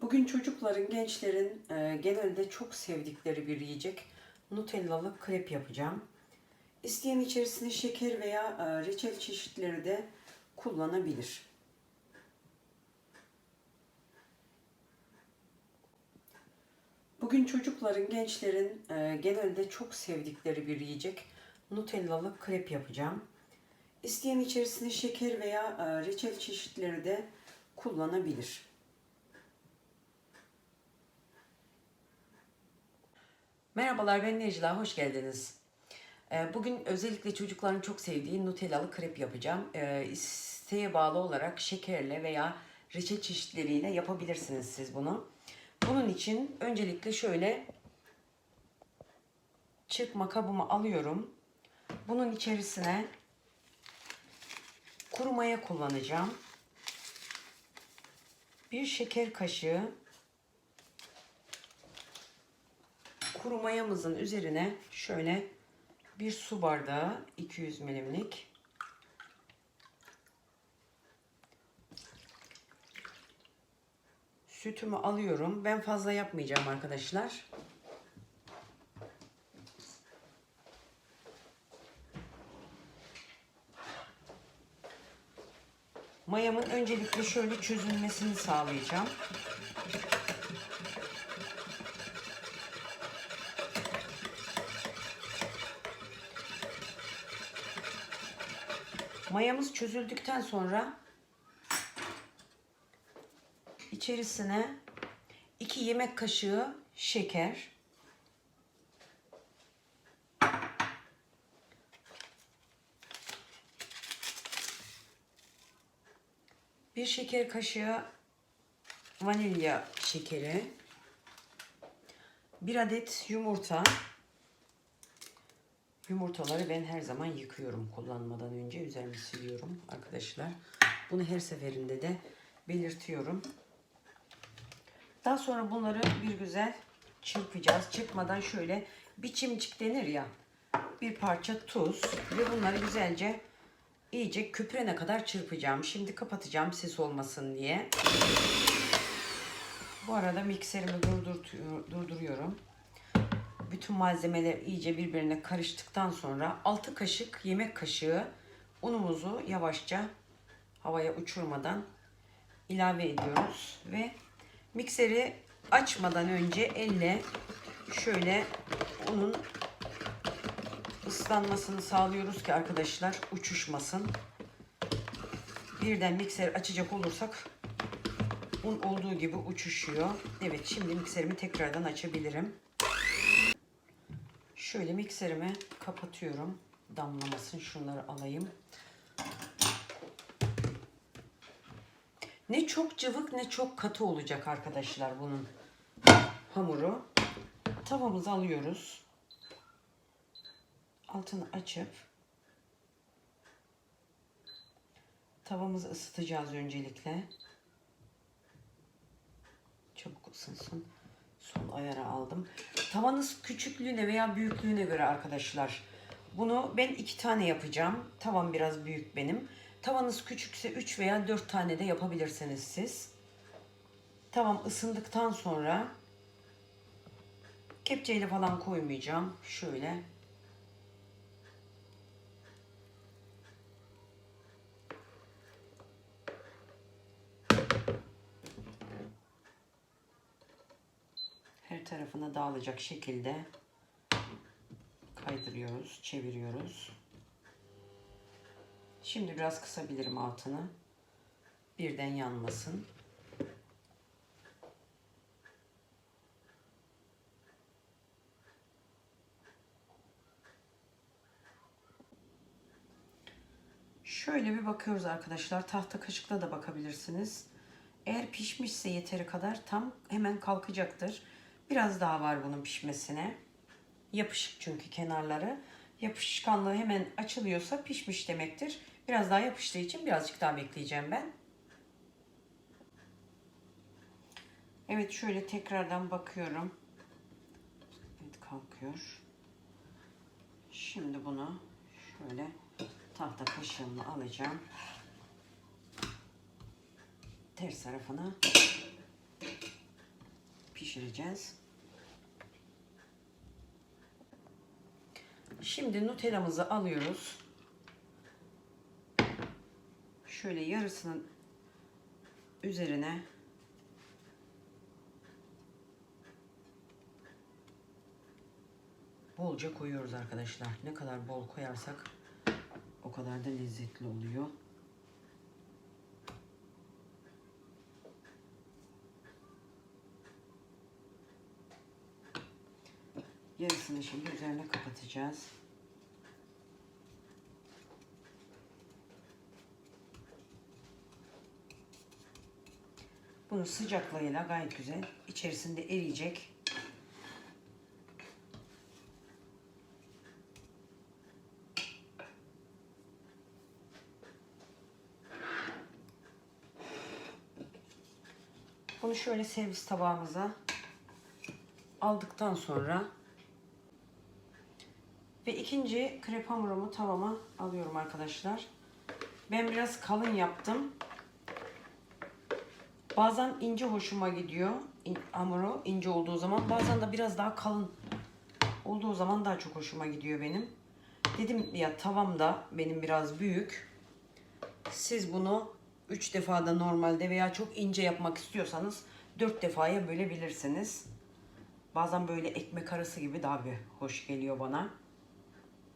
Bugün çocukların, gençlerin e, genelde çok sevdikleri bir yiyecek Nutellalı krep yapacağım. İsteyen içerisine şeker veya e, reçel çeşitleri de kullanabilir. Bugün çocukların, gençlerin e, genelde çok sevdikleri bir yiyecek Nutellalı krep yapacağım. İsteyen içerisine şeker veya e, reçel çeşitleri de kullanabilir. Merhabalar ben Necla, hoş geldiniz. Ee, Bugün özellikle çocukların çok sevdiği Nutellalı krep yapacağım. Ee, İsteğe bağlı olarak şekerle veya reçel çeşitleriyle yapabilirsiniz siz bunu. Bunun için öncelikle şöyle çırpma kabımı alıyorum. Bunun içerisine kuru maya kullanacağım. Bir şeker kaşığı kuru mayamızın üzerine şöyle bir su bardağı 200 milimlik sütümü alıyorum. Ben fazla yapmayacağım arkadaşlar. Mayamın öncelikle şöyle çözülmesini sağlayacağım. Mayamız çözüldükten sonra içerisine 2 yemek kaşığı şeker, bir şeker kaşığı vanilya şekeri, bir adet yumurta, Yumurtaları ben her zaman yıkıyorum kullanmadan önce. Üzerini siliyorum arkadaşlar. Bunu her seferinde de belirtiyorum. Daha sonra bunları bir güzel çırpacağız. Çırpmadan şöyle bir çimcik denir ya. Bir parça tuz ve bunları güzelce iyice köpürene kadar çırpacağım. Şimdi kapatacağım ses olmasın diye. Bu arada mikserimi durduruyorum bütün malzemeler iyice birbirine karıştıktan sonra 6 kaşık yemek kaşığı unumuzu yavaşça havaya uçurmadan ilave ediyoruz ve mikseri açmadan önce elle şöyle unun ıslanmasını sağlıyoruz ki arkadaşlar uçuşmasın. Birden mikser açacak olursak un olduğu gibi uçuşuyor. Evet şimdi mikserimi tekrardan açabilirim. Şöyle mikserimi kapatıyorum. Damlamasın. Şunları alayım. Ne çok cıvık ne çok katı olacak arkadaşlar bunun hamuru. Tavamızı alıyoruz. Altını açıp tavamızı ısıtacağız öncelikle. Çabuk ısınsın son ayara aldım. Tavanız küçüklüğüne veya büyüklüğüne göre arkadaşlar. Bunu ben iki tane yapacağım. Tavam biraz büyük benim. Tavanız küçükse 3 veya 4 tane de yapabilirsiniz siz. Tavam ısındıktan sonra kepçeyle falan koymayacağım. Şöyle her tarafına dağılacak şekilde kaydırıyoruz, çeviriyoruz. Şimdi biraz kısabilirim altını. Birden yanmasın. Şöyle bir bakıyoruz arkadaşlar. Tahta kaşıkla da bakabilirsiniz. Eğer pişmişse yeteri kadar tam hemen kalkacaktır. Biraz daha var bunun pişmesine. Yapışık çünkü kenarları. Yapışkanlığı hemen açılıyorsa pişmiş demektir. Biraz daha yapıştığı için birazcık daha bekleyeceğim ben. Evet şöyle tekrardan bakıyorum. Evet kalkıyor. Şimdi bunu şöyle tahta kaşığımla alacağım. Ters tarafına pişireceğiz. Şimdi Nutella'mızı alıyoruz. Şöyle yarısının üzerine bolca koyuyoruz arkadaşlar. Ne kadar bol koyarsak o kadar da lezzetli oluyor. Yarısını şimdi üzerine kapatacağız. Bunu sıcaklığıyla gayet güzel içerisinde eriyecek. Bunu şöyle servis tabağımıza aldıktan sonra ve ikinci krep hamurumu tavama alıyorum arkadaşlar. Ben biraz kalın yaptım. Bazen ince hoşuma gidiyor hamuru ince olduğu zaman. Bazen de biraz daha kalın olduğu zaman daha çok hoşuma gidiyor benim. Dedim ya tavam da benim biraz büyük. Siz bunu 3 defada normalde veya çok ince yapmak istiyorsanız 4 defaya bölebilirsiniz. Bazen böyle ekmek arası gibi daha bir hoş geliyor bana.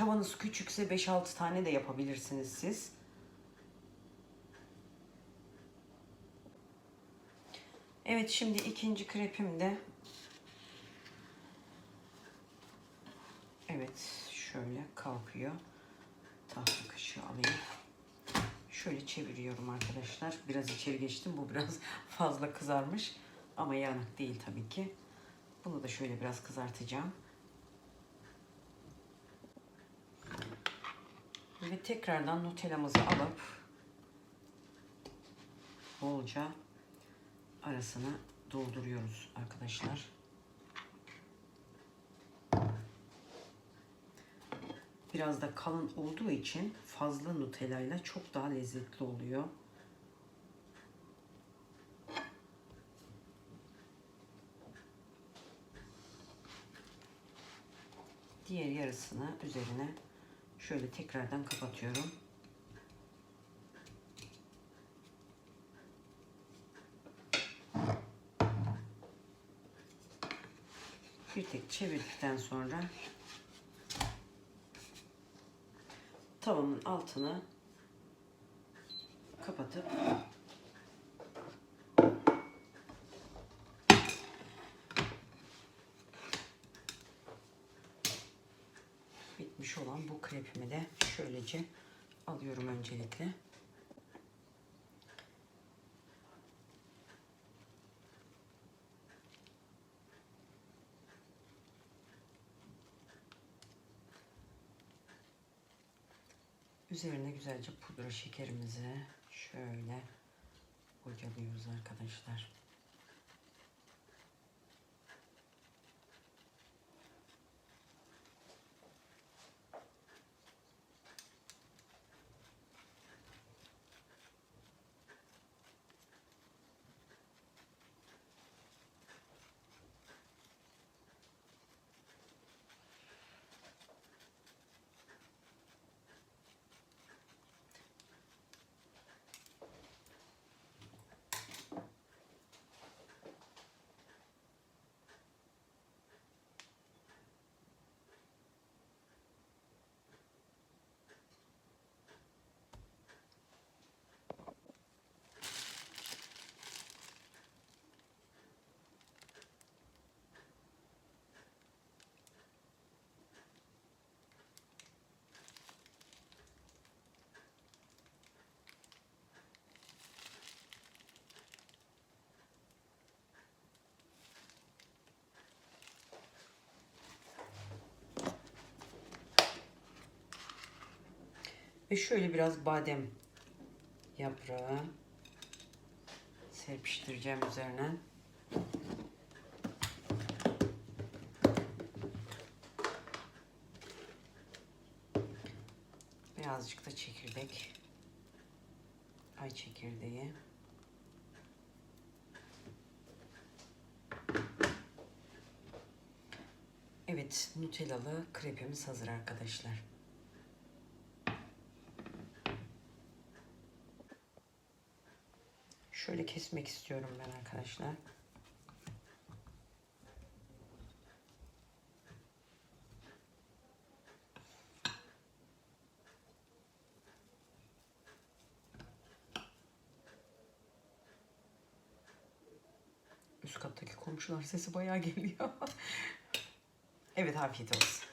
Tavanız küçükse 5-6 tane de yapabilirsiniz siz. Evet şimdi ikinci krepim de Evet şöyle kalkıyor. Tahta kaşığı alayım. Şöyle çeviriyorum arkadaşlar. Biraz içeri geçtim. Bu biraz fazla kızarmış. Ama yanık değil tabii ki. Bunu da şöyle biraz kızartacağım. Ve tekrardan Nutella'mızı alıp bolca arasına dolduruyoruz arkadaşlar. Biraz da kalın olduğu için fazla Nutella ile çok daha lezzetli oluyor. Diğer yarısını üzerine şöyle tekrardan kapatıyorum. Bir tek çevirdikten sonra tavamın altını kapatıp bitmiş olan bu krepimi de şöylece alıyorum öncelikle. Üzerine güzelce pudra şekerimizi şöyle bocalıyoruz arkadaşlar. Ve şöyle biraz badem yaprağı serpiştireceğim üzerine. Birazcık da çekirdek. Ay çekirdeği. Evet, Nutellalı krepimiz hazır arkadaşlar. Şöyle kesmek istiyorum ben arkadaşlar. Üst kattaki komşular sesi bayağı geliyor. evet afiyet olsun.